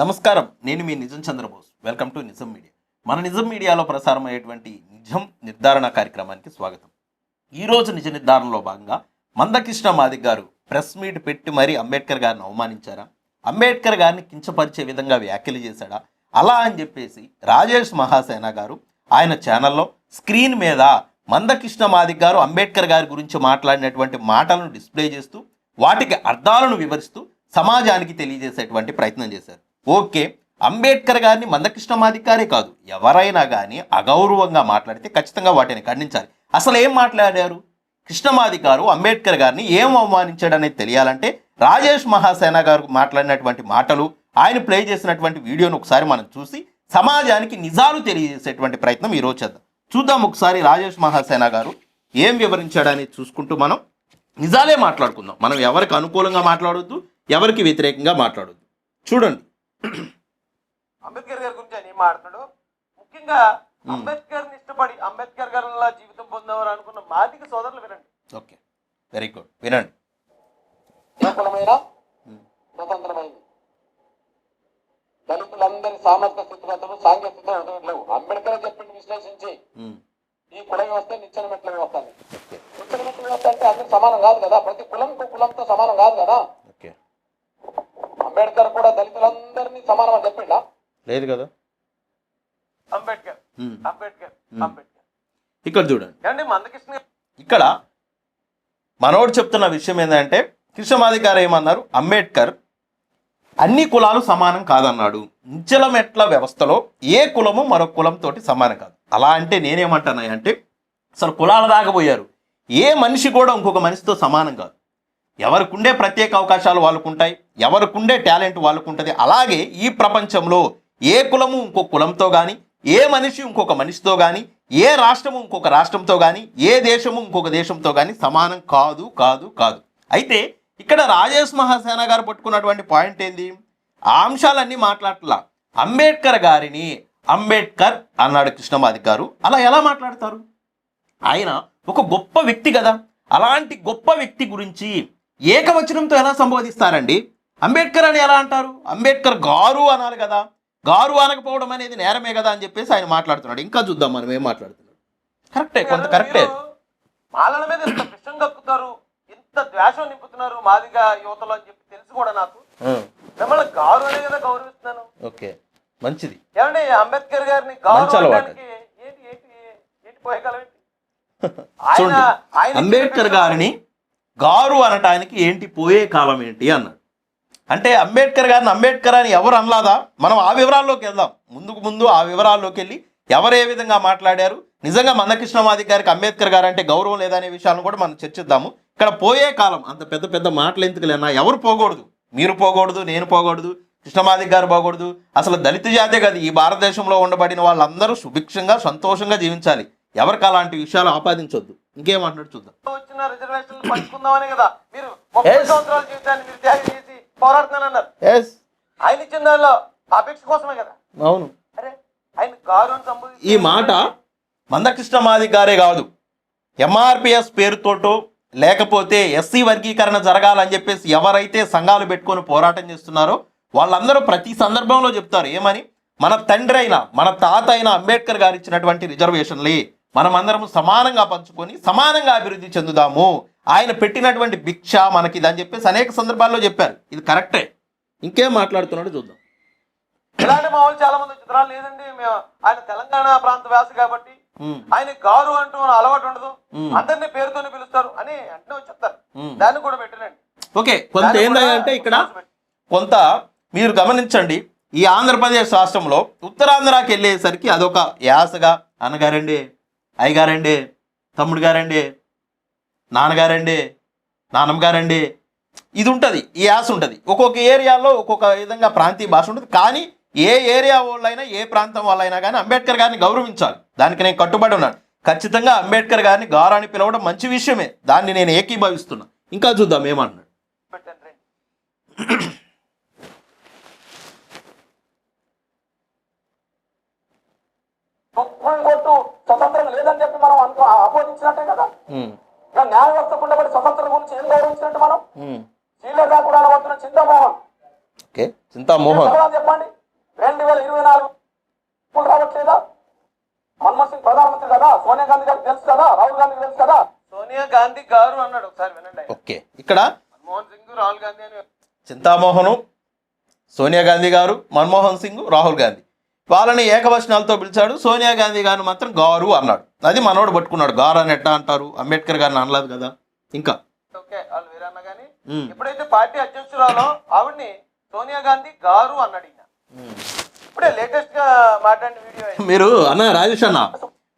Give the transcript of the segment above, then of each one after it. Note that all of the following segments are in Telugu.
నమస్కారం. నేను మీ Nijam Chandrabose. Welcome to Nijam media. మన నిజం మీడియాలో ప్రసారం అయ్యేటువంటి నిజం నిర్ధారణ కార్యక్రమానికి స్వాగతం. ఈరోజు నిజ నిర్ధారణలో భాగంగా మందకృష్ణ మాదిక్ గారు ప్రెస్ మీట్ పెట్టి మరీ అంబేద్కర్ గారిని అవమానించారా? అంబేద్కర్ గారిని కించపరిచే విధంగా వ్యాఖ్యలు చేశాడా? అలా అని చెప్పేసి రాజేష్ మహాసేన గారు ఆయన ఛానల్లో స్క్రీన్ మీద మందకృష్ణ మాదిక్ గారు అంబేద్కర్ గారి గురించి మాట్లాడినటువంటి మాటలను డిస్ప్లే చేస్తూ వాటికి అర్థాలను వివరిస్తూ సమాజానికి తెలియజేసేటువంటి ప్రయత్నం చేశారు. ఓకే అంబేద్కర్ గారిని మందకృష్ణ కాదు. ఎవరైనా కానీ అగౌరవంగా మాట్లాడితే ఖచ్చితంగా వాటిని ఖండించాలి. అసలు ఏం మాట్లాడారు? కృష్ణమాధికారు అంబేద్కర్ గారిని ఏం అవమానించాడనేది తెలియాలంటే రాజేష్ మహాసేన గారు మాట్లాడినటువంటి మాటలు ఆయన ప్లే చేసినటువంటి వీడియోను ఒకసారి మనం చూసి సమాజానికి నిజాలు తెలియజేసేటువంటి ప్రయత్నం ఈరోజు చేద్దాం. చూద్దాం ఒకసారి రాజేష్ మహాసేన గారు ఏం వివరించాడనేది చూసుకుంటూ మనం నిజాలే మాట్లాడుకుందాం. మనం ఎవరికి అనుకూలంగా మాట్లాడొద్దు ఎవరికి వ్యతిరేకంగా మాట్లాడొద్దు. చూడండి. అంబేద్కర్ గారి గురించి ఆయన ఏం మాట్లాడు ముఖ్యంగా. అంబేద్కర్ని ఇష్టపడి అంబేద్కర్ గారిలా జీవితం పొందేవారు అనుకున్న మాదిక సోదరులు వినండి. ఓకే. వెరీ గుడ్ వినండి. ఏ కులమైనా స్వతంత్రమైంది. దళితులందరి సామర్థ్య స్థితిగతులు సాంఘిక స్థితిగతులు లేవు. అంబేద్కర్ చెప్పింది విశ్లేషించి. ఈ కుల వ్యవస్థ నిచ్చెన మెట్ల వ్యవస్థ నిచ్చెన మెట్ల వ్యవస్థ అంటే అందరు సమానం కాదు కదా? ప్రతి కులంకు కులంతో సమానం కాదు కదా? అంబేద్కర్ కూడా దళితులందరినీ సమానం అని చెప్పిండా? లేదు కదా. అంబేద్కర్. అంబేద్కర్. అంబేద్కర్. ఇక్కడ చూడండి. ఏమండి మందకృష్ణ ఇక్కడ మనోడు చెప్తున్న విషయం ఏంటంటే కృష్ణమాది గారు ఏమన్నారు? అంబేద్కర్ అన్ని కులాలు సమానం కాదన్నాడు. నిచ్చల మెట్ల వ్యవస్థలో ఏ కులము మరో కులంతో సమానం కాదు. అలా అంటే నేనేమంటాను అంటే అసలు కులాల దాకా పోయారు. ఏ మనిషి కూడా ఇంకొక మనిషితో సమానం కాదు. ఎవరికి ఉండే ప్రత్యేక అవకాశాలు వాళ్ళకు ఉంటాయి ఎవరికుండే టాలెంట్ వాళ్ళకు ఉంటుంది అలాగే ఈ ప్రపంచంలో ఏ కులము ఇంకొక కులంతో కానీ ఏ మనిషి ఇంకొక మనిషితో కానీ ఏ రాష్ట్రము ఇంకొక రాష్ట్రంతో కానీ ఏ దేశము ఇంకొక దేశంతో కానీ సమానం కాదు కాదు కాదు. అయితే ఇక్కడ రాజేష్ మహాసేన గారు పట్టుకున్నటువంటి పాయింట్ ఏంది? ఆ అంశాలన్నీ మాట్లాడలా అంబేద్కర్ గారిని అంబేద్కర్ అన్నాడు కృష్ణమాది గారు. అలా ఎలా మాట్లాడతారు? ఆయన ఒక గొప్ప వ్యక్తి కదా. అలాంటి గొప్ప వ్యక్తి గురించి ఏకవచనంతో ఎలా సంబోధిస్తారండి? అంబేద్కర్ అని ఎలా అంటారు? అంబేద్కర్ గారు అనాలి కదా. గారు అనకపోవడం అనేది నేరమే కదా అని చెప్పేసి ఆయన మాట్లాడుతున్నాడు. ఇంకా చూద్దాం మనం ఏం మాట్లాడుతున్నాడు. కరెక్టే కొంత కరెక్టే. మాలల మీద ఇంత విషం కక్కుతారు ఇంత ద్వేషం నింపుతున్నారు మాదిగా యువతలో అని చెప్పి తెలుసు కూడా నాకు. మిమ్మల్ని గారు అనే కదా గౌరవిస్తున్నాను. ఓకే మంచిది. ఏమండి అంబేద్కర్ గారిని గారు మంచి అలవాటు. అనడానికి ఏంటి ఏంటి ఏంటి ఆయన అంబేద్కర్ గారిని గారు అనటానికి ఏంటి పోయే కాలం ఏంటి అన్నాడు. అంటే అంబేద్కర్ గారిని అంబేద్కర్ అని ఎవరు అనలాదా? మనం ఆ వివరాల్లోకి వెళ్దాం. ముందుకు ముందు ఆ వివరాల్లోకి వెళ్ళి ఎవరు ఏ విధంగా మాట్లాడారు? నిజంగా మందకృష్ణమాది గారికి అంబేద్కర్ గారు అంటే గౌరవం లేదనే విషయాలను కూడా మనం చర్చిద్దాము. ఇక్కడ పోయే కాలం అంత పెద్ద పెద్ద మాటలు ఎందుకు లేనా? ఎవరు పోకూడదు? మీరు పోకూడదు నేను పోకూడదు కృష్ణమాది గారు పోకూడదు. అసలు దళిత జాతే కాదు. ఈ భారతదేశంలో ఉండబడిన వాళ్ళందరూ సుభిక్షంగా సంతోషంగా జీవించాలి. ఎవరికి అలాంటి విషయాలు ఆపాదించొద్దు. ఇంకేమంటున్నాడు చూద్దాం. వచ్చిన రిజర్వేషన్లు పంచుకుందామనే కదా. మీరు. సంవత్సరాల జీవితాన్ని మీరు త్యాగం చేసి పోరాడుతున్నానన్నారు ఎస్ ఆయన ఇచ్చిన దానిలో అపేక్ష కోసమే కదా. అవును. అరే ఆయన సంబోధించి ఈ మాట మందకృష్ణమాది గారే కాదు ఎంఆర్పిఎస్ పేరుతోటో లేకపోతే ఎస్సీ వర్గీకరణ జరగాలని చెప్పేసి ఎవరైతే సంఘాలు పెట్టుకొని పోరాటం చేస్తున్నారో వాళ్ళందరూ ప్రతి సందర్భంలో చెప్తారు. ఏమని? మన తండ్రి అయిన మన తాత అయిన అంబేద్కర్ గారు ఇచ్చినటువంటి రిజర్వేషన్లే మనమందరం సమానంగా పంచుకొని సమానంగా అభివృద్ధి చెందుదాము. ఆయన పెట్టినటువంటి భిక్ష మనకి ఇది అని చెప్పేసి అనేక సందర్భాల్లో చెప్పారు. ఇది కరెక్టే. ఇంకేం మాట్లాడుతున్నాడో చూద్దాం. ఇలాంటి మా వాళ్ళు చాలా మంది చిత్రాలు లేదండి. ఆయన తెలంగాణ ప్రాంత వ్యాస కాబట్టి ఆయన గారు అంటూ అలవాటు ఉండదు. అందరినీ పేరుతోనే పిలుస్తారు అని అంటే చెప్తారు. దాన్ని కూడా పెట్టినండి ఓకే కొంత ఏంటంటే ఇక్కడ కొంత మీరు గమనించండి ఈ ఆంధ్రప్రదేశ్ రాష్ట్రంలో ఉత్తరాంధ్రకి వెళ్ళేసరికి అదొక యాసగా అన్నగారండి అయ్యగారండి తమ్ముడు గారండి నాన్నగారండి నాన్నమ్మగారండి ఇది ఉంటుంది ఈ యాస ఉంటుంది ఒక్కొక్క ఏరియాలో ఒక్కొక్క విధంగా ప్రాంతీయ భాష ఉంటుంది. కానీ ఏ ఏరియా వాళ్ళైనా ఏ ప్రాంతం వాళ్ళైనా కానీ అంబేద్కర్ గారిని గౌరవించాలి. దానికి నేను కట్టుబడి ఉన్నాను. ఖచ్చితంగా అంబేద్కర్ గారిని గారాన్ని పిలవడం మంచి విషయమే. దాన్ని నేను ఏకీభవిస్తున్నా. ఇంకా చూద్దాం ఏమన్నాడు స్వతంత్రం లేదని చెప్పి మనం అనుకో ఆపోదించినట్టే కదా? న్యాయ వ్యవస్థ ఉండబడి స్వతంత్రం గురించి ఏం గౌరవించినట్టు మనం. శ్రీలంక కూడా అనబడుతున్న చింతమోహన్. ఓకే చింతామోహన్. చెప్పండి. రెండు వేల ఇరవై నాలుగు రావట్లేదా? మన్మోహన్ సింగ్ ప్రధానమంత్రి కదా? సోనియా గాంధీ గారికి తెలుసు కదా? రాహుల్ గాంధీ తెలుసు కదా? సోనియా గాంధీ గారు అన్నాడు ఒకసారి వినండి. ఓకే ఇక్కడ మన్మోహన్ సింగ్ రాహుల్ గాంధీ అని చింతామోహను సోనియా గాంధీ గారు మన్మోహన్ సింగ్ రాహుల్ గాంధీ. వాళ్ళని ఏకవచనాలతో పిలిచాడు. సోనియా గాంధీ గారిని మాత్రం గారు అన్నాడు. అది మనోడు పట్టుకున్నాడు. గారు అని ఎట్టా అంటారు? అంబేద్కర్ గారిని అనలేదు కదా. ఇంకా. ఎప్పుడైతే పార్టీ అధ్యక్షురాలో ఆవిడ్ని సోనియా గాంధీ గారు అన్నాడు ఇప్పుడే లేటెస్ట్గా మాట్లాడిన వీడియో. మీరు అన్న రాజేష్ అన్న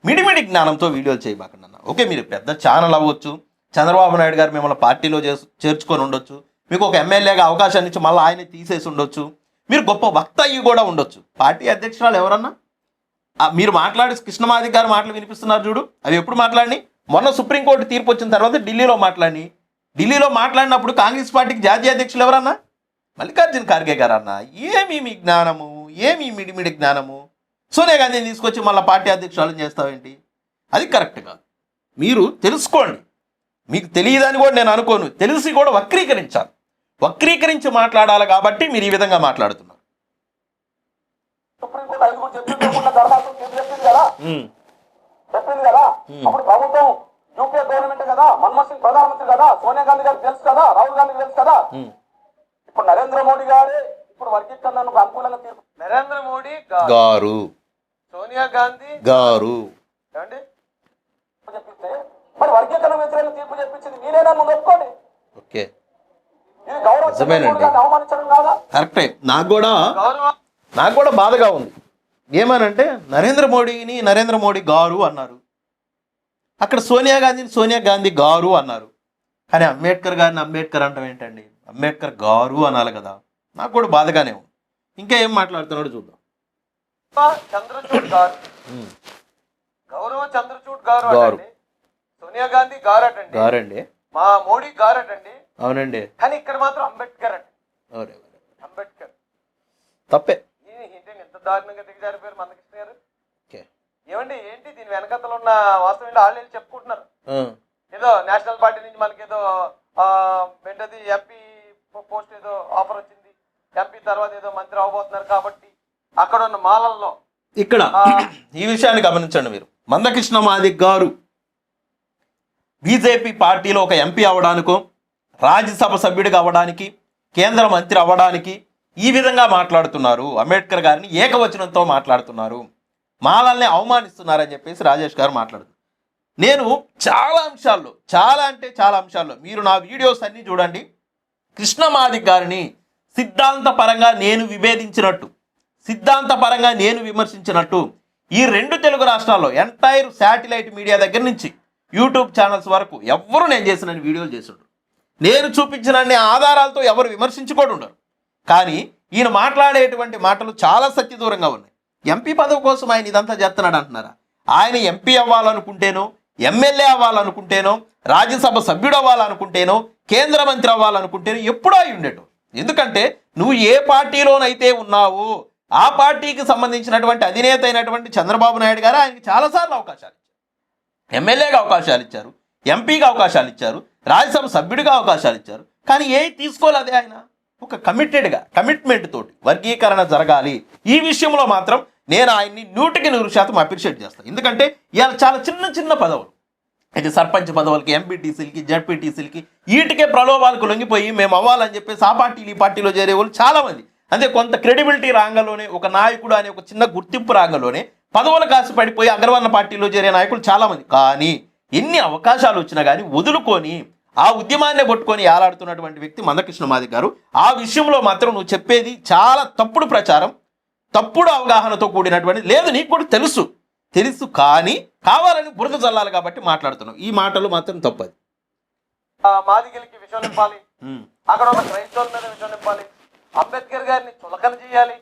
మిడిమిడి జ్ఞానంతో వీడియోలు చేయబాకండి అన్న. ఓకే మీరు పెద్ద ఛానల్ అవ్వచ్చు. చంద్రబాబు నాయుడు గారు మిమ్మల్ని పార్టీలో చేసు చేర్చుకొని ఉండొచ్చు. మీకు ఒక ఎమ్మెల్యేగా అవకాశాన్ని ఇచ్చి మళ్ళీ ఆయన తీసేసి ఉండొచ్చు. మీరు గొప్ప వక్త అయ్యి కూడా ఉండొచ్చు. పార్టీ అధ్యక్షురాలు ఎవరన్నా? మీరు మాట్లాడి కృష్ణమాది గారు మాటలు వినిపిస్తున్నారు చూడు. అవి ఎప్పుడు మాట్లాడి మొన్న సుప్రీంకోర్టు తీర్పు వచ్చిన తర్వాత ఢిల్లీలో మాట్లాడి ఢిల్లీలో మాట్లాడినప్పుడు కాంగ్రెస్ పార్టీకి జాతీయ అధ్యక్షులు ఎవరన్నా? మల్లికార్జున ఖార్గే గారు అన్న ఏమి మీ జ్ఞానము? ఏమి మిడిమిడి జ్ఞానము? సోనియా గాంధీని తీసుకొచ్చి మళ్ళీ పార్టీ అధ్యక్షురాలను చేస్తావేంటి? అది కరెక్ట్ కాదు. మీరు తెలుసుకోండి. మీకు తెలియదని కూడా నేను అనుకోను. తెలిసి కూడా వక్రీకరించాలి. వక్రీకరించి మాట్లాడాలి కాబట్టి మీరు ఈ విధంగా మాట్లాడుతున్నారు. చెప్పింది ధర్మాసం తీర్పు చెప్పింది కదా? చెప్పింది కదా? అప్పుడు ప్రభుత్వం యూపీఏ గవర్నమెంట్ కదా? మన్మోహన్ సింగ్ ప్రధానమంత్రి కదా? సోనియా గాంధీ గారికి తెలుసు కదా? రాహుల్ గాంధీకి తెలుసు కదా? ఇప్పుడు నరేంద్ర మోడీ గారే ఇప్పుడు వర్గీకరణకు అనుకూలంగా తీర్పు నరేంద్ర మోడీ గారు. సోనియా గాంధీ గారు. ఏమండి? చెప్పిస్తే మరి వర్గీకరణ వ్యతిరేక తీర్పు చెప్పించింది మీరేనా? ముందు ఒప్పుకోండి ఓకే. నిజమేనండి. కరెక్టే. నాకు కూడా నాకు కూడా బాధగా ఉంది. ఏమనంటే నరేంద్ర మోడీని నరేంద్ర మోడీ గారు అన్నారు. అక్కడ సోనియా గాంధీని సోనియా గాంధీ గారు అన్నారు. కానీ అంబేద్కర్ గారిని అంబేద్కర్ అంటాం ఏంటండి? అంబేద్కర్ గారు అనాలి కదా. నాకు కూడా బాధగానే ఉంది. ఇంకా ఏం మాట్లాడుతున్నాడు చూద్దాం. చంద్రచూడ్ గారు. గౌరవ చంద్రచూడ్ గారు సోనియా గాంధీ గారండి. మా మోడీ గారు అవునండి. కానీ ఇక్కడ మాత్రం అంబేద్కర్ అండి. అంబేద్కర్. తప్పే. ఈ ఏంటి ఎంత దారుణంగా దిగజారిపోయారు మందకృష్ణ గారు? ఓకే. ఏమండి ఏంటి దీని వెనకతలో ఉన్న వాస్తవం ఏంటి? వాళ్ళు చెప్పుకుంటున్నారు. ఏదో నేషనల్ పార్టీ నుంచి మనకి ఏదో ఆ, ఏంటది ఎంపీ పోస్ట్ ఏదో ఆఫర్ వచ్చింది. ఎంపీ తర్వాత ఏదో మంత్రి అవబోతున్నారు కాబట్టి అక్కడ ఉన్న మాలల్లో ఇక్కడ ఈ విషయాన్ని గమనించండి మీరు. మందకృష్ణ మాదిక్ గారు బీజేపీ పార్టీలో ఒక ఎంపీ అవ్వడానికో రాజ్యసభ సభ్యుడిగా అవ్వడానికి కేంద్ర మంత్రి అవ్వడానికి ఈ విధంగా మాట్లాడుతున్నారు. అంబేద్కర్ గారిని ఏకవచనంతో మాట్లాడుతున్నారు. మాలల్ని అవమానిస్తున్నారని చెప్పేసి రాజేష్ గారు మాట్లాడుతున్నారు. నేను చాలా అంశాల్లో చాలా అంటే చాలా అంశాల్లో మీరు నా వీడియోస్ అన్నీ చూడండి. కృష్ణమాదిక్ గారిని సిద్ధాంతపరంగా నేను విభేదించినట్టు సిద్ధాంతపరంగా నేను విమర్శించినట్టు ఈ రెండు తెలుగు రాష్ట్రాల్లో ఎంటైర్ శాటిలైట్ మీడియా దగ్గర నుంచి యూట్యూబ్ ఛానల్స్ వరకు ఎవ్వరూ నేను చేసిన వీడియోలు చేసాడు నేను చూపించిన అన్ని ఆధారాలతో ఎవరు విమర్శించుకోడు ఉండరు. కానీ ఈయన మాట్లాడేటువంటి మాటలు చాలా సత్యదూరంగా ఉన్నాయి. ఎంపీ పదవి కోసం ఆయన ఇదంతా చేస్తున్నాడు అంటున్నారా? ఆయన ఎంపీ అవ్వాలనుకుంటేనో ఎమ్మెల్యే అవ్వాలనుకుంటేనో రాజ్యసభ సభ్యుడు అవ్వాలనుకుంటేనో కేంద్ర మంత్రి అవ్వాలనుకుంటేనో ఎప్పుడూ అయి ఉండేటు ఎందుకంటే నువ్వు ఏ పార్టీలోనైతే ఉన్నావో ఆ పార్టీకి సంబంధించినటువంటి అధినేత అయినటువంటి చంద్రబాబు నాయుడు గారు ఆయనకి చాలాసార్లు అవకాశాలు ఇచ్చారు. ఎమ్మెల్యేగా అవకాశాలు ఇచ్చారు. ఎంపీగా అవకాశాలు ఇచ్చారు రాజ్యసభ సభ్యుడిగా అవకాశాలు ఇచ్చారు. కానీ ఏ తీసుకోలేదే ఆయన? ఒక కమిటెడ్గా కమిట్మెంట్ తోటి వర్గీకరణ జరగాలి. ఈ విషయంలో మాత్రం నేను ఆయన్ని నూటికి నూరు శాతం అప్రిషియేట్ చేస్తాను. ఎందుకంటే ఇవాళ చాలా చిన్న చిన్న పదవులు. అయితే సర్పంచ్ పదవులకి ఎంపీటీసీలకి జడ్పీటీసీలకి వీటికే ప్రలోభాలకు లొంగిపోయి మేము అవ్వాలని చెప్పేసి ఆ పార్టీలు ఈ పార్టీలో చేరే వాళ్ళు చాలామంది. అంటే కొంత క్రెడిబిలిటీ రాంగంలోనే ఒక నాయకుడు అనే ఒక చిన్న గుర్తింపు రాంగంలోనే పదవులు కాసి పడిపోయి అగ్రవర్ణ పార్టీలో చేరే నాయకులు చాలామంది. కానీ ఎన్ని అవకాశాలు వచ్చినా కానీ వదులుకొని ఆ ఉద్యమాన్నే పట్టుకొని ఏలాడుతున్నటువంటి వ్యక్తి మందకృష్ణ మాది గారు. ఆ విషయంలో మాత్రం నువ్వు చెప్పేది చాలా తప్పుడు ప్రచారం తప్పుడు అవగాహనతో కూడినటువంటి లేదు నీకు కూడా తెలుసు తెలుసు కానీ కావాలని బురద చల్లాలి కాబట్టి మాట్లాడుతున్నావు. ఈ మాటలు మాత్రం తప్పది. మాదిగలకి విషయం నింపాలి. అక్కడ ఉన్న క్రైస్తవుల మీద విషయం నింపాలి. అంబేద్కర్ గారిని చులకన చేయాలి.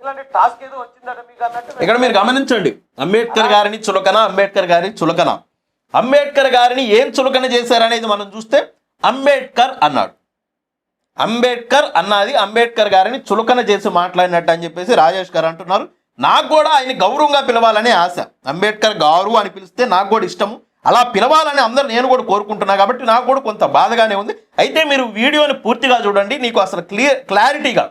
ఇలాంటి టాస్క్ ఏదో వచ్చిందట మీకు అన్నట్టు ఇక్కడ మీరు గమనించండి. అంబేద్కర్ గారిని చులకన అంబేద్కర్ గారిని చులకన. అంబేద్కర్ గారిని ఏం చులకన చేశారనేది మనం చూస్తే అంబేద్కర్ అన్నాడు. అంబేద్కర్ అన్నది అంబేద్కర్ గారిని చులకన చేసి మాట్లాడినట్టు అని చెప్పేసి రాజేష్ గారు అంటున్నారు. నాకు కూడా ఆయన గౌరవంగా పిలవాలనే ఆశ. అంబేద్కర్ గారు అని పిలిస్తే నాకు కూడా ఇష్టము. అలా పిలవాలని అందరూ నేను కూడా కోరుకుంటున్నా కాబట్టి నాకు కూడా కొంత బాధగానే ఉంది. అయితే మీరు వీడియోని పూర్తిగా చూడండి. నీకు అసలు క్లియర్ క్లారిటీగా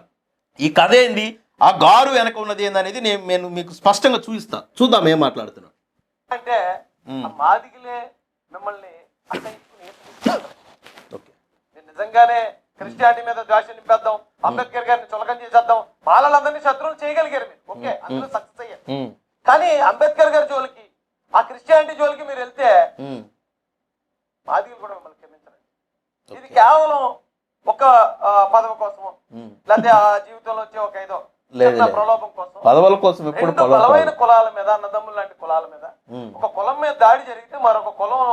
ఈ కథ ఏంది? ఆ గారు వెనక ఉన్నది ఏందనేది నేను నేను మీకు స్పష్టంగా చూపిస్తాను చూద్దాం ఏం మాట్లాడుతున్నాను అంటే మాదిగలే మిమ్మల్ని నిజంగానే క్రిస్టియానిటీ మీద ద్వేషం నింపేద్దాం అంబేద్కర్ గారిని చులకం చేసేద్దాం వాళ్ళందరినీ శత్రువులు చేయగలిగారు మీరు. ఓకే అందులో సక్సెస్ అయ్యారు. కానీ అంబేద్కర్ గారి జోలికి ఆ క్రిస్టియానిటీ జోలికి మీరు వెళ్తే మాదిగలు కూడా మిమ్మల్ని క్షమించరు ఇది. కేవలం ఒక పదవి కోసమో. లేకపోతే ఆ జీవితంలో వచ్చే ఒక ఏదో లేదు, పదవుల కోసం ఎప్పుడు బలమైన కులాల మీద అన్నదమ్ముల లాంటి కులాల మీద. ఒక కులం మీద దాడి జరిగితే మరొక కులం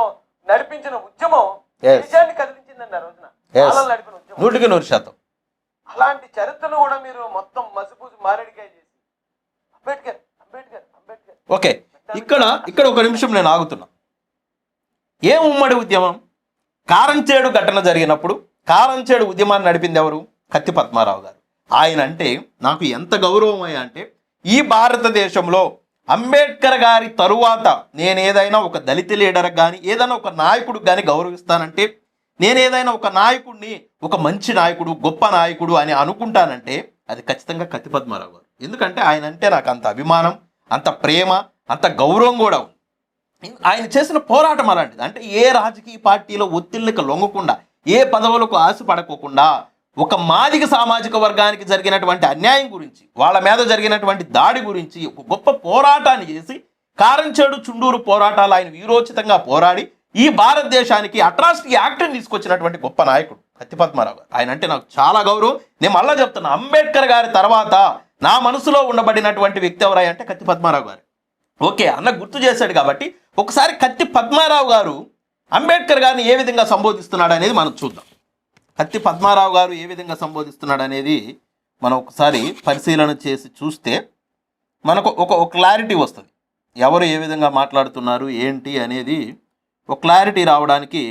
నడిపించిన ఉద్యమం. దేశాన్ని కదిలించిందండి ఆ రోజున. నడిపిన ఉద్యమం. నూటికి నూరు శాతం. అలాంటి చరిత్రను కూడా మీరు మొత్తం మసిపూసి మారేడికాయ చేసి. అంబేద్కర్ అంబేద్కర్ అంబేద్కర్. ఓకే. ఇక్కడ ఇక్కడ ఒక నిమిషం నేను ఆగుతున్నా. ఏ ఉమ్మడి ఉద్యమం? కారంచేడు ఘటన జరిగినప్పుడు కారంచేడు ఉద్యమాన్ని నడిపింది ఎవరు? కత్తి పద్మారావు గారు. ఆయన అంటే నాకు ఎంత గౌరవం అయ్యా అంటే ఈ భారతదేశంలో అంబేద్కర్ గారి తరువాత నేను ఏదైనా ఒక దళిత లీడర్ కానీ ఏదైనా ఒక నాయకుడు కానీ గౌరవిస్తానంటే నేను ఏదైనా ఒక నాయకుడిని ఒక మంచి నాయకుడు గొప్ప నాయకుడు అని అనుకుంటానంటే అది ఖచ్చితంగా కత్తి పద్మారావు గారు. ఎందుకంటే ఆయన అంటే నాకు అంత అభిమానం అంత ప్రేమ అంత గౌరవం కూడా ఉంది. ఆయన చేసిన పోరాటం అలాంటిది. అంటే ఏ రాజకీయ పార్టీలో ఒత్తిళ్ళకి లొంగకుండా ఏ పదవులకు ఆశపడకోకుండా ఒక మాదిక సామాజిక వర్గానికి జరిగినటువంటి అన్యాయం గురించి వాళ్ళ మీద జరిగినటువంటి దాడి గురించి ఒక గొప్ప పోరాటాన్ని చేసి కారంచేడు చుండూరు పోరాటాలు ఆయన వీరోచితంగా పోరాడి ఈ భారతదేశానికి అట్రాసిటీ యాక్ట్ని తీసుకొచ్చినటువంటి గొప్ప నాయకుడు కత్తి పద్మారావు గారు. ఆయన అంటే నాకు చాలా గౌరవం. నేను మళ్ళా చెప్తున్నా అంబేద్కర్ గారి తర్వాత నా మనసులో ఉండబడినటువంటి వ్యక్తి ఎవరాయి అంటే కత్తి పద్మారావు గారు. ఓకే అన్న గుర్తు చేశాడు కాబట్టి ఒకసారి కత్తి పద్మారావు గారు అంబేద్కర్ గారిని ఏ విధంగా సంబోధిస్తున్నాడు అనేది మనం చూద్దాం. కత్తి పద్మారావు గారు ఏ విధంగా సంబోధిస్తున్నాడు అనేది మనం ఒకసారి పరిశీలన చేసి చూస్తే మనకు ఒక ఒక క్లారిటీ వస్తుంది. ఎవరు ఏ విధంగా మాట్లాడుతున్నారు ఏంటి అనేది ఒక క్లారిటీ రావడానికి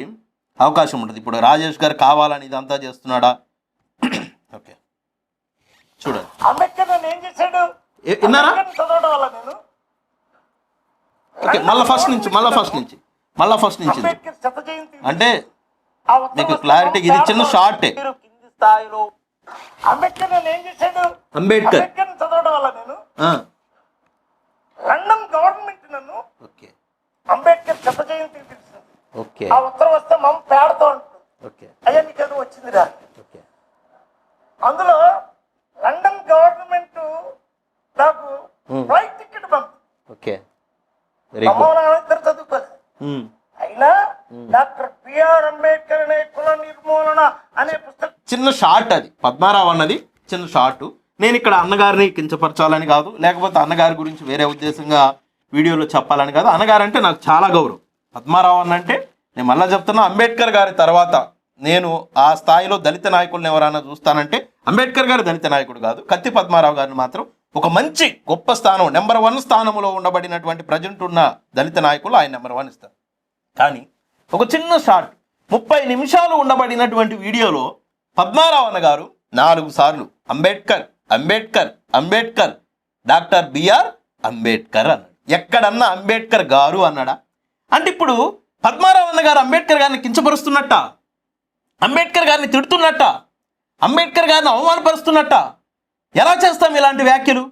అవకాశం ఉంటుంది. ఇప్పుడు రాజేష్ గారు కావాలని ఇదంతా చేస్తున్నాడా? ఓకే. చూడండి. అంబేద్కర్ ఏం చేశాడు? విన్నారా? ఓకే మళ్ళీ ఫస్ట్ నుంచి మళ్ళీ ఫస్ట్ నుంచి మళ్ళీ ఫస్ట్ నుంచి. అంటే మీకు clarity కి ఇది చిన్న షార్టే. కింది స్థాయిలో. అంబేద్కర్ నన్ను ఏం చేశాడు? అంబేద్కర్. అంబేద్కర్ చదవడం వల్ల నేను లండన్ గవర్నమెంట్ నన్ను ఓకే. అంబేద్కర్ శత జయంతికి పిలిచింది. ఓకే. ఆ ఉత్తరం వస్తే మమ్మ పేడతో ఓకే. అయ్యా నీకు ఏదో వచ్చిందిరా. ఓకే. అందులో లండన్ గవర్నమెంట్ నాకు. ఫ్లైట్ టికెట్ పంపి ఓకే. Very good. అమ్మ నాన్న ఇద్దరు చదువుకోలేదు అయినా డాక్టర్ బిఆర్ అంబేద్కర్ అనే కుల నిర్మూలన అనే పుస్తకం. చిన్న షార్ట్ అది. పద్మారావు అన్నది చిన్న షార్ట్. నేను ఇక్కడ అన్నగారిని కించపరచాలని కాదు లేకపోతే అన్నగారి గురించి వేరే ఉద్దేశంగా వీడియోలో చెప్పాలని కాదు. అన్నగారు అంటే నాకు చాలా గౌరవం. పద్మారావు అన్న అంటే నేను మళ్ళీ చెప్తున్నా అంబేద్కర్ గారి తర్వాత నేను ఆ స్థాయిలో దళిత నాయకులను ఎవరైనా చూస్తానంటే అంబేద్కర్ గారు దళిత నాయకుడు కాదు. కత్తి పద్మారావు గారిని మాత్రం ఒక మంచి గొప్ప స్థానం నెంబర్ వన్ స్థానంలో ఉండబడినటువంటి ప్రజెంట్ ఉన్న దళిత నాయకులు ఆయన నెంబర్ వన్ ఇస్తారు. కానీ ఒక చిన్న షార్ట్ ముప్పై నిమిషాలు ఉండబడినటువంటి వీడియోలో పద్మారావు అన్న గారు నాలుగు సార్లు Ambedkar Ambedkar Ambedkar doctor B R Ambedkar అన్నాడు. ఎక్కడన్నా అంబేద్కర్ గారు అన్నాడా? అంటే ఇప్పుడు పద్మారావు అన్న గారు అంబేద్కర్ గారిని కించపరుస్తున్నట్ట? అంబేద్కర్ గారిని తిడుతున్నట్ట? అంబేద్కర్ గారిని అవమానపరుస్తున్నట్ట? ఎలా చేస్తాం ఇలాంటి వ్యాఖ్యలు?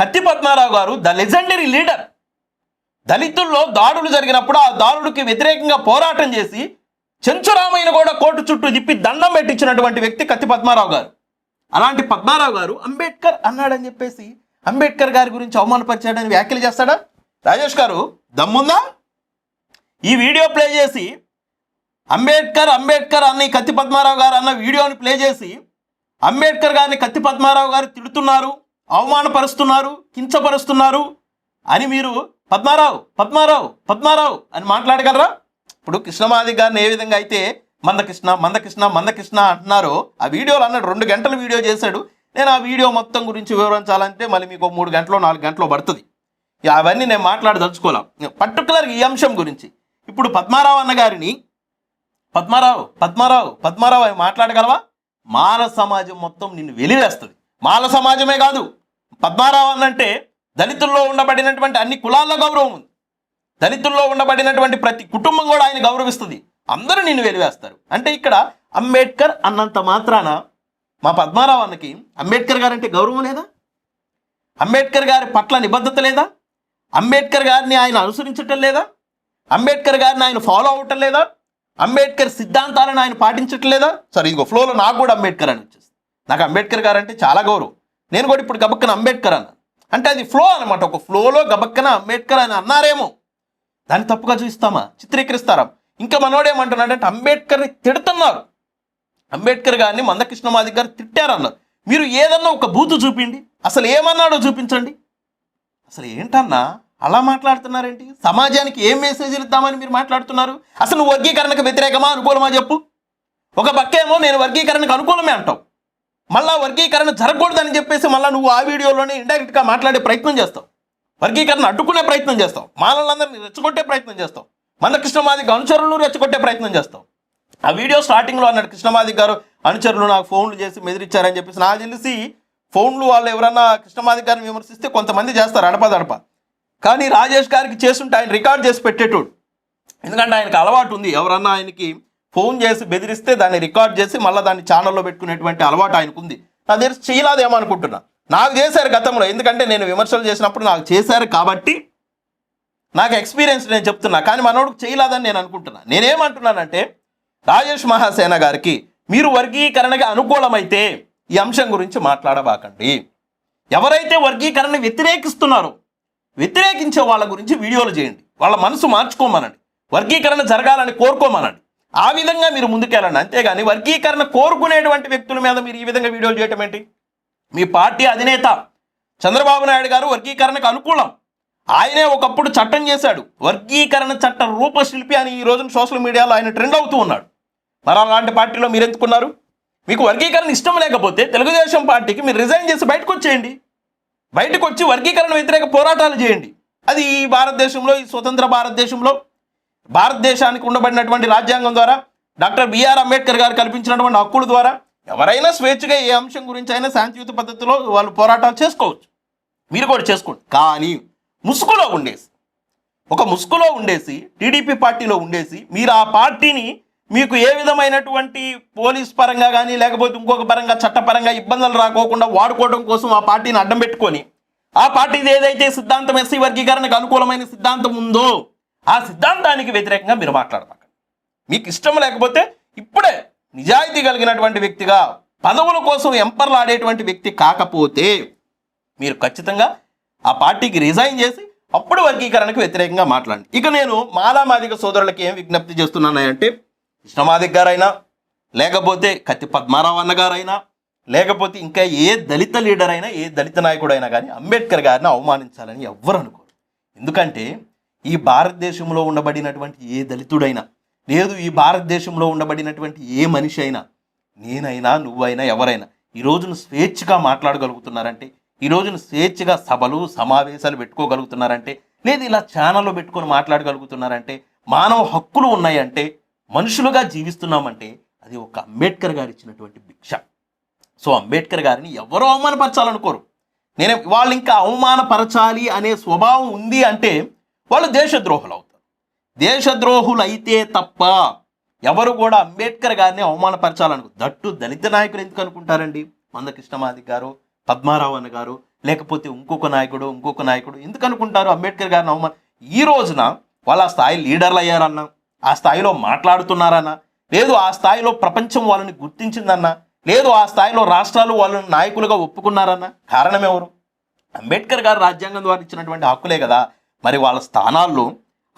హత్తి పద్మారావు గారు ద లెజెండరీ లీడర్. దళితుల్లో దాడులు జరిగినప్పుడు ఆ దాడులకి వ్యతిరేకంగా పోరాటం చేసి చెంచురామయ్యను కూడా కోర్టు చుట్టూ తిప్పి దండం పెట్టించినటువంటి వ్యక్తి కత్తి పద్మారావు గారు. అలాంటి పద్మారావు గారు అంబేద్కర్ అన్నాడని చెప్పేసి అంబేద్కర్ గారి గురించి అవమానపరిచాడని వ్యాఖ్యలు చేస్తాడా? రాజేష్ గారు దమ్ముందా? ఈ వీడియో ప్లే చేసి అంబేద్కర్ అంబేద్కర్ అన్న ఈ కత్తి పద్మారావు గారు అన్న వీడియోని ప్లే చేసి అంబేద్కర్ గారిని కత్తి పద్మారావు గారు తిడుతున్నారు అవమానపరుస్తున్నారు కించపరుస్తున్నారు అని మీరు పద్మారావు పద్మారావు పద్మారావు అని మాట్లాడగలరా? ఇప్పుడు కృష్ణమాది గారిని ఏ విధంగా అయితే మందకృష్ణ మందకృష్ణ మందకృష్ణ అంటున్నారో ఆ వీడియోలు అన్నాడు రెండు గంటల వీడియో చేశాడు. నేను ఆ వీడియో మొత్తం గురించి వివరించాలంటే మళ్ళీ మీకు ఒక మూడు గంటలో నాలుగు గంటలో పడుతుంది. అవన్నీ నేను మాట్లాడదలుచుకోలేం. పర్టికులర్ ఈ అంశం గురించి. ఇప్పుడు పద్మారావు అన్న గారిని పద్మారావు పద్మారావు పద్మారావు అని మాట్లాడగలవా? మాల సమాజం మొత్తం నిన్ను వెలివేస్తుంది. మాల సమాజమే కాదు. పద్మారావు అన్నంటే దళితుల్లో ఉండబడినటువంటి అన్ని కులాల్లో గౌరవం ఉంది. దళితుల్లో ఉండబడినటువంటి ప్రతి కుటుంబం కూడా ఆయన గౌరవిస్తుంది. అందరూ నిన్ను వెలివేస్తారు. అంటే ఇక్కడ అంబేద్కర్ అన్నంత మాత్రాన మా పద్మారావు అన్నకి అంబేద్కర్ గారంటే గౌరవం లేదా? అంబేద్కర్ గారి పట్ల నిబద్ధత లేదా? అంబేద్కర్ గారిని ఆయన అనుసరించటం లేదా? అంబేద్కర్ గారిని ఆయన ఫాలో అవ్వటం లేదా? అంబేద్కర్ సిద్ధాంతాలను ఆయన పాటించటం లేదా? సరే ఇదిగో ఫ్లోలో నాకు కూడా అంబేద్కర్ అని వచ్చేసి నాకు అంబేద్కర్ గారంటే చాలా గౌరవం. నేను కూడా ఇప్పుడు గబక్కన అంబేద్కర్ అన్న. అంటే అది ఫ్లో అనమాట ఒక ఫ్లోలో గబక్కన అంబేద్కర్ అని అన్నారేమో. దాన్ని తప్పుగా చూస్తామా? చిత్రీకరిస్తారా? ఇంకా మనోడేమంటున్నాడంటే అంబేద్కర్ని తిడుతున్నారు. అంబేద్కర్ గారిని మందకృష్ణ మందకృష్ణమాది గారు తిట్టారన్నారు. మీరు ఏదన్నా ఒక బూతు చూపిండి అసలు ఏమన్నాడో చూపించండి. అసలు ఏంటన్నా? అలా మాట్లాడుతున్నారేంటి? సమాజానికి ఏం మెసేజ్లు ఇద్దామని మీరు మాట్లాడుతున్నారు? అసలు నువ్వు వర్గీకరణకు వ్యతిరేకమా? అనుకూలమా చెప్పు. ఒక పక్కేమో నేను వర్గీకరణకు అనుకూలమే అంటావు. మళ్ళా వర్గీకరణ జరగకూడదని చెప్పేసి మళ్ళీ నువ్వు ఆ వీడియోలోనే ఇండైరెక్ట్గా మాట్లాడే ప్రయత్నం చేస్తావు. వర్గీకరణ అడ్డుకునే ప్రయత్నం చేస్తావు. మానవులందరినీ రెచ్చగొట్టే ప్రయత్నం చేస్తావు. మన కృష్ణమాదిగ అనుచరులను రెచ్చగొట్టే ప్రయత్నం చేస్తావు. ఆ వీడియో స్టార్టింగ్లో అన్నాడు కృష్ణమాది గారు అనుచరులు నాకు ఫోన్లు చేసి బెదిరించారని చెప్పేసి నాకు తెలిసి ఫోన్లు వాళ్ళు ఎవరన్నా కృష్ణమాది గారిని విమర్శిస్తే కొంతమంది చేస్తారు అడపదడప కానీ రాజేష్ గారికి చేస్తుంటే ఆయన రికార్డ్ చేసి పెట్టేటోడు. ఎందుకంటే ఆయనకు అలవాటు ఉంది. ఎవరన్నా ఆయనకి ఫోన్ చేసి బెదిరిస్తే దాన్ని రికార్డ్ చేసి మళ్ళీ దాన్ని ఛానల్లో పెట్టుకునేటువంటి అలవాటు ఆయనకుంది. నా దగ్గర చేయలేదేమనుకుంటున్నా నాకు చేశారు గతంలో ఎందుకంటే నేను విమర్శలు చేసినప్పుడు నాకు చేశారు కాబట్టి నాకు ఎక్స్పీరియన్స్ నేను చెప్తున్నా. కానీ మనోడు చేయలేదని నేను అనుకుంటున్నా. నేనేమంటున్నానంటే రాజేష్ మహాసేన గారికి మీరు వర్గీకరణకి అనుకూలమైతే ఈ అంశం గురించి మాట్లాడబాకండి. ఎవరైతే వర్గీకరణ వ్యతిరేకిస్తున్నారో వ్యతిరేకించే వాళ్ళ గురించి వీడియోలు చేయండి. వాళ్ళ మనసు మార్చుకోమనండి. వర్గీకరణ జరగాలని కోరుకోమనండి. ఆ విధంగా మీరు ముందుకెళ్ళండి. అంతేగాని వర్గీకరణ కోరుకునేటువంటి వ్యక్తుల మీద మీరు ఈ విధంగా వీడియోలు చేయటం ఏంటి? మీ పార్టీ అధినేత చంద్రబాబు నాయుడు గారు వర్గీకరణకు అనుకూలం. ఆయనే ఒకప్పుడు చట్టం చేశాడు. వర్గీకరణ చట్ట రూపశిల్పి అని ఈ రోజున సోషల్ మీడియాలో ఆయన ట్రెండ్ అవుతూ ఉన్నాడు. మరి అలాంటి పార్టీలో మీరు ఎంచుకున్నారు మీకు వర్గీకరణ ఇష్టం లేకపోతే తెలుగుదేశం పార్టీకి మీరు రిజైన్ చేసి బయటకు వచ్చేయండి. బయటకు వచ్చి వర్గీకరణ వ్యతిరేక పోరాటాలు చేయండి. అది ఈ భారతదేశంలో ఈ స్వతంత్ర భారతదేశంలో భారతదేశానికి ఉండబడినటువంటి రాజ్యాంగం ద్వారా డాక్టర్ బిఆర్ అంబేద్కర్ గారు కల్పించినటువంటి హక్కుల ద్వారా ఎవరైనా స్వేచ్ఛగా ఏ అంశం గురించి అయినా శాంతియుత పద్ధతిలో వాళ్ళు పోరాటాలు చేసుకోవచ్చు. మీరు కూడా చేసుకోండి. కానీ ముసుగులో ఉండేసి ఒక ముసుగులో ఉండేసి టీడీపీ పార్టీలో ఉండేసి మీరు ఆ పార్టీని మీకు ఏ విధమైనటువంటి పోలీస్ పరంగా కానీ లేకపోతే ఇంకొక పరంగా చట్టపరంగా ఇబ్బందులు రాకోకుండా వాడుకోవడం కోసం ఆ పార్టీని అడ్డం పెట్టుకొని ఆ పార్టీది ఏదైతే సిద్ధాంతం ఎస్సీ వర్గీకరణకు అనుకూలమైన సిద్ధాంతం ఉందో ఆ సిద్ధాంతానికి వ్యతిరేకంగా మీరు మాట్లాడమాకండి మీకు ఇష్టం లేకపోతే ఇప్పుడే నిజాయితీ కలిగినటువంటి వ్యక్తిగా పదవుల కోసం ఎంపర్లాడేటువంటి వ్యక్తి కాకపోతే మీరు ఖచ్చితంగా ఆ పార్టీకి రిజైన్ చేసి అప్పుడు వర్గీకరణకు వ్యతిరేకంగా మాట్లాడండి. ఇక నేను మాలామాదిక సోదరులకి ఏం విజ్ఞప్తి చేస్తున్నానంటే కృష్ణమాదిక్ గారైనా లేకపోతే కత్తి పద్మారావు అన్నగారైనా లేకపోతే ఇంకా ఏ దళిత లీడర్ అయినా ఏ దళిత నాయకుడైనా కానీ అంబేద్కర్ గారిని అవమానించాలని ఎవ్వరు అనుకోరు. ఎందుకంటే ఈ భారతదేశంలో ఉండబడినటువంటి ఏ దళితుడైనా లేదు ఈ భారతదేశంలో ఉండబడినటువంటి ఏ మనిషి అయినా నేనైనా నువ్వైనా ఎవరైనా ఈ రోజున స్వేచ్ఛగా మాట్లాడగలుగుతున్నారంటే ఈ రోజున స్వేచ్ఛగా సభలు సమావేశాలు పెట్టుకోగలుగుతున్నారంటే లేదు ఇలా ఛానల్లో పెట్టుకొని మాట్లాడగలుగుతున్నారంటే మానవ హక్కులు ఉన్నాయంటే మనుషులుగా జీవిస్తున్నామంటే అది ఒక అంబేద్కర్ గారు ఇచ్చినటువంటి భిక్ష. సో అంబేద్కర్ గారిని ఎవరో అవమానపరచాలనుకోరు. నేను వాళ్ళు ఇంకా అవమానపరచాలి అనే స్వభావం ఉంది అంటే వాళ్ళు దేశద్రోహులు అవుతారు దేశద్రోహులు అయితే తప్ప ఎవరు కూడా అంబేద్కర్ గారిని అవమానపరచాలను దట్టు దళిత నాయకులు ఎందుకు అనుకుంటారండి? మందకృష్ణమాది గారు పద్మారావు అన్న గారు లేకపోతే ఇంకొక నాయకుడు ఇంకొక నాయకుడు ఎందుకు అనుకుంటారు అంబేద్కర్ గారిని అవమాన ఈ రోజున వాళ్ళ ఆ స్థాయి లీడర్లు అయ్యారన్నా ఆ స్థాయిలో మాట్లాడుతున్నారన్నా లేదు ఆ స్థాయిలో ప్రపంచం వాళ్ళని గుర్తించిందన్నా లేదు ఆ స్థాయిలో రాష్ట్రాలు వాళ్ళని నాయకులుగా ఒప్పుకున్నారన్నా కారణం ఎవరు? అంబేద్కర్ గారు రాజ్యాంగం ద్వారా ఇచ్చినటువంటి హక్కులే కదా. మరి వాళ్ళ స్థానాల్లో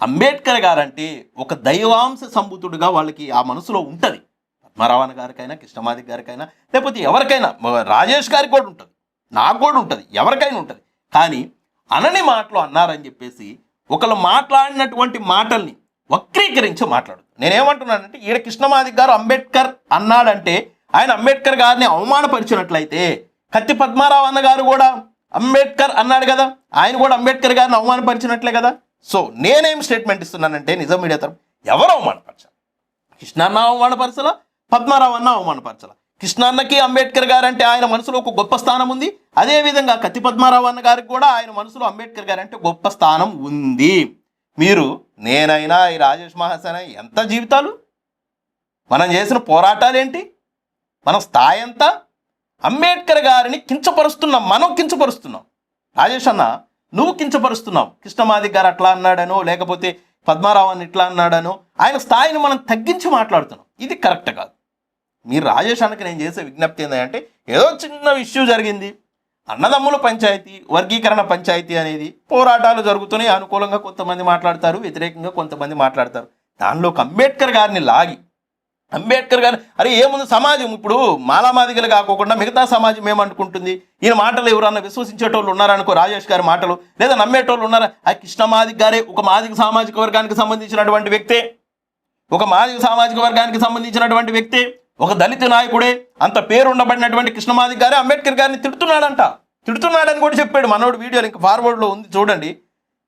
అంబేద్కర్ గారంటే ఒక దైవాంశ సంభూతుడుగా వాళ్ళకి ఆ మనసులో ఉంటుంది. పద్మరావణ గారికైనా కృష్ణమాది గారికైనా లేకపోతే ఎవరికైనా రాజేష్ గారికి కూడా ఉంటుంది. నాకు కూడా ఉంటుంది ఎవరికైనా ఉంటుంది. కానీ అనని మాటలు అన్నారని చెప్పేసి ఒకళ్ళు మాట్లాడినటువంటి మాటల్ని వక్రీకరించి మాట్లాడు నేనేమంటున్నానంటే ఈడ కృష్ణమాది గారు అంబేద్కర్ అన్నాడంటే ఆయన అంబేద్కర్ గారిని అవమానపరిచినట్లయితే కత్తి పద్మారావు అన్న గారు కూడా అంబేద్కర్ అన్నాడు కదా. ఆయన కూడా అంబేద్కర్ గారిని అవమానపరిచినట్లే కదా. సో నేనేం స్టేట్మెంట్ ఇస్తున్నానంటే నిజం మీడియా తరపు ఎవరు అవమానపరచాలి? కృష్ణాన్న అవమానపరచల? పద్మారావు అన్న అవమానపరచల? కృష్ణాన్నకి అంబేద్కర్ గారు అంటే ఆయన మనసులో ఒక గొప్ప స్థానం ఉంది. అదేవిధంగా కత్తి పద్మారావు అన్న గారికి కూడా ఆయన మనసులో అంబేద్కర్ గారు అంటే గొప్ప స్థానం ఉంది. మీరు నేనైనా ఈ రాజేష్ మహాసేన ఎంత జీవితాలు? మనం చేసిన పోరాటాలు ఏంటి మన స్థాయి ఎంత? అంబేద్కర్ గారిని కించపరుస్తున్నాం మనం కించపరుస్తున్నాం. రాజేష్ అన్న నువ్వు కించపరుస్తున్నావు. కృష్ణమాది గారు అట్లా అన్నాడనో లేకపోతే పద్మారావు అని ఇట్లా అన్నాడనో ఆయన స్థాయిని మనం తగ్గించి మాట్లాడుతున్నాం. ఇది కరెక్ట్ కాదు. మీరు రాజేష్ అన్నకి నేను చేసే విజ్ఞప్తి ఏంటంటే ఏదో చిన్న ఇష్యూ జరిగింది. అన్నదమ్ముల పంచాయతీ వర్గీకరణ పంచాయతీ అనేది పోరాటాలు జరుగుతున్నాయి. అనుకూలంగా కొంతమంది మాట్లాడతారు వ్యతిరేకంగా కొంతమంది మాట్లాడతారు. దానిలో ఒక అంబేద్కర్ గారిని లాగి అంబేద్కర్ గారు అరే ఏముంది సమాజం? ఇప్పుడు మాలామాదిగలు కాకోకుండా మిగతా సమాజం ఏమనుకుంటుంది? ఈయన మాటలు ఎవరన్నా విశ్వసించేటోళ్ళు ఉన్నారనుకో రాజేష్ గారి మాటలు? లేదా నమ్మేటోళ్ళు ఉన్నారా? ఆ కృష్ణమాదిగ గారే ఒక మాదిక సామాజిక వర్గానికి సంబంధించినటువంటి వ్యక్తే? ఒక మాదిక సామాజిక వర్గానికి సంబంధించినటువంటి వ్యక్తి? ఒక దళిత నాయకుడే? అంత పేరు ఉండబడినటువంటి కృష్ణమాదిగ గారే అంబేద్కర్ గారిని తిడుతున్నాడంట. తిడుతున్నాడని కూడా చెప్పాడు. మనోడు వీడియోలు ఇంకా ఫార్వర్డ్లో ఉంది చూడండి.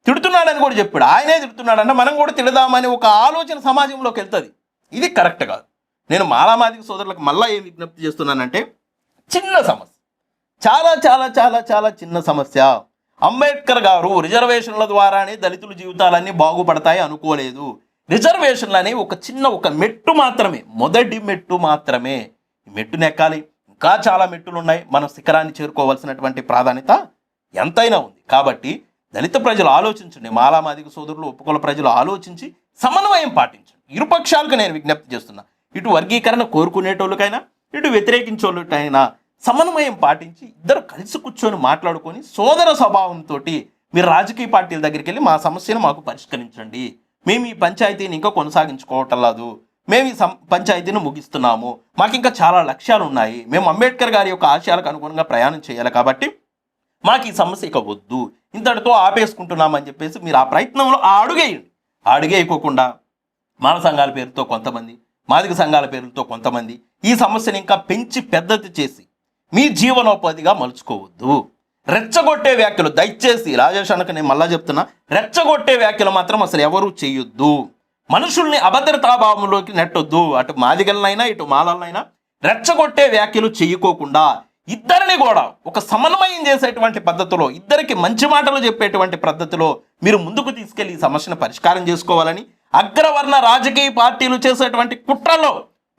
తిడుతున్నాడని కూడా చెప్పాడు. ఆయనే తిడుతున్నాడంటే. మనం కూడా తిడదామని ఒక ఆలోచన సమాజంలోకి వెళ్తుంది. ఇది కరెక్ట్ కాదు. నేను మాలామాదిక సోదరులకు మళ్ళా ఏం విజ్ఞప్తి చేస్తున్నానంటే చిన్న సమస్య. చాలా చాలా చాలా చాలా చిన్న సమస్య. అంబేద్కర్ గారు రిజర్వేషన్ల ద్వారానే దళితుల జీవితాలన్నీ బాగుపడతాయి అనుకోలేదు. రిజర్వేషన్లని ఒక చిన్న ఒక మెట్టు మాత్రమే మొదటి మెట్టు మాత్రమే. మెట్టును ఎక్కాలి ఇంకా చాలా మెట్టులు ఉన్నాయి మనం శిఖరాన్ని చేరుకోవాల్సినటువంటి ప్రాధాన్యత ఎంతైనా ఉంది. కాబట్టి దళిత ప్రజలు ఆలోచించండి. మాలామాదిక సోదరులు ఉపకుల ప్రజలు ఆలోచించి సమన్వయం పాటించండి. ఇరుపక్షాలకు నేను విజ్ఞప్తి చేస్తున్నా. ఇటు వర్గీకరణ కోరుకునేటోళ్ళకైనా ఇటు వ్యతిరేకించేళ్ళకైనా సమన్వయం పాటించి ఇద్దరు కలిసి కూర్చొని మాట్లాడుకొని సోదర స్వభావంతో మీరు రాజకీయ పార్టీల దగ్గరికి వెళ్ళి మా సమస్యను మాకు పరిష్కరించండి. మేము ఈ పంచాయతీని ఇంకా కొనసాగించుకోవటం లేదు మేము ఈ సం- పంచాయతీని ముగిస్తున్నాము. మాకు ఇంకా చాలా లక్ష్యాలు ఉన్నాయి. మేము అంబేద్కర్ గారి యొక్క ఆశయాలకు అనుగుణంగా ప్రయాణం చేయాలి కాబట్టి మాకు ఈ సమస్య ఇక వద్దు. ఇంతటితో ఆపేసుకుంటున్నామని చెప్పేసి మీరు ఆ ప్రయత్నంలో ఆ అడుగేయండి. ఆ అడుగేయకోకుండా మాన సంఘాల పేరుతో కొంతమంది మాదిక సంఘాల పేర్లతో కొంతమంది ఈ సమస్యను ఇంకా పెంచి పెద్దది చేసి మీ జీవనోపాధిగా మలుచుకోవద్దు. రెచ్చగొట్టే వ్యాఖ్యలు దయచేసి రాజేష్ అనక నేను మళ్ళా చెప్తున్నా రెచ్చగొట్టే వ్యాఖ్యలు మాత్రం అసలు ఎవరూ చేయొద్దు. మనుషుల్ని అభద్రతాభావంలోకి నెట్టొద్దు. అటు మాదిగలనైనా ఇటు మాలలనైనా రెచ్చగొట్టే వ్యాఖ్యలు చేయకోకుండా ఇద్దరిని కూడా ఒక సమన్వయం చేసేటువంటి పద్ధతిలో ఇద్దరికి మంచి మాటలు చెప్పేటువంటి పద్ధతిలో మీరు ముందుకు తీసుకెళ్ళి ఈ సమస్యను పరిష్కారం చేసుకోవాలని అగ్రవర్ణ రాజకీయ పార్టీలు చేసేటువంటి కుట్రలో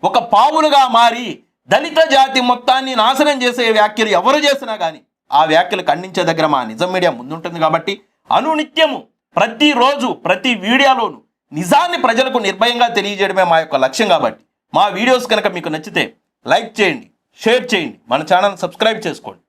ఒక పావులుగా మారి దళిత జాతి మొత్తాన్ని నాశనం చేసే వ్యాఖ్యలు ఎవరు చేసినా కానీ ఆ వ్యాఖ్యలు ఖండించే దగ్గర మా నిజం మీడియా ముందుంటుంది కాబట్టి అనునిత్యము ప్రతిరోజు ప్రతి వీడియోలోను నిజాన్ని ప్రజలకు నిర్భయంగా తెలియజేయడమే మా యొక్క లక్ష్యం కాబట్టి మా వీడియోస్ కనుక మీకు నచ్చితే లైక్ చేయండి షేర్ చేయండి మన ఛానల్ సబ్స్క్రైబ్ చేసుకోండి.